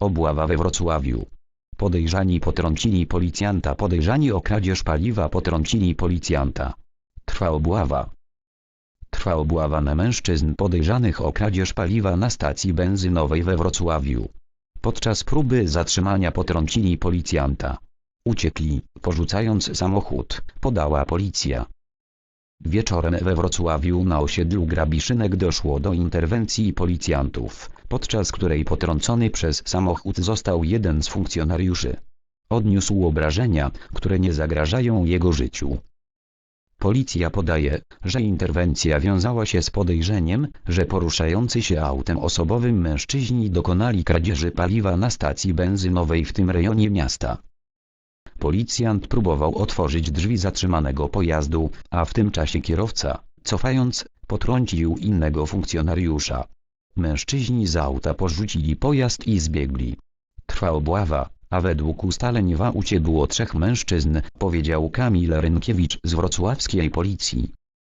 Obława we Wrocławiu. Podejrzani potrącili policjanta podejrzani o kradzież paliwa potrącili policjanta. Trwa obława. Trwa obława na mężczyzn podejrzanych o kradzież paliwa na stacji benzynowej we Wrocławiu. Podczas próby zatrzymania potrącili policjanta. Uciekli, porzucając samochód, podała policja. Wieczorem we Wrocławiu na osiedlu Grabiszynek doszło do interwencji policjantów, podczas której potrącony przez samochód został jeden z funkcjonariuszy. Odniósł obrażenia, które nie zagrażają jego życiu. Policja podaje, że interwencja wiązała się z podejrzeniem, że poruszający się autem osobowym mężczyźni dokonali kradzieży paliwa na stacji benzynowej w tym rejonie miasta. Policjant próbował otworzyć drzwi zatrzymanego pojazdu, a w tym czasie kierowca, cofając, potrącił innego funkcjonariusza. Mężczyźni z auta porzucili pojazd i zbiegli. Trwa obława, a według ustaleń w aucie było trzech mężczyzn, powiedział Kamil Rynkiewicz z wrocławskiej policji.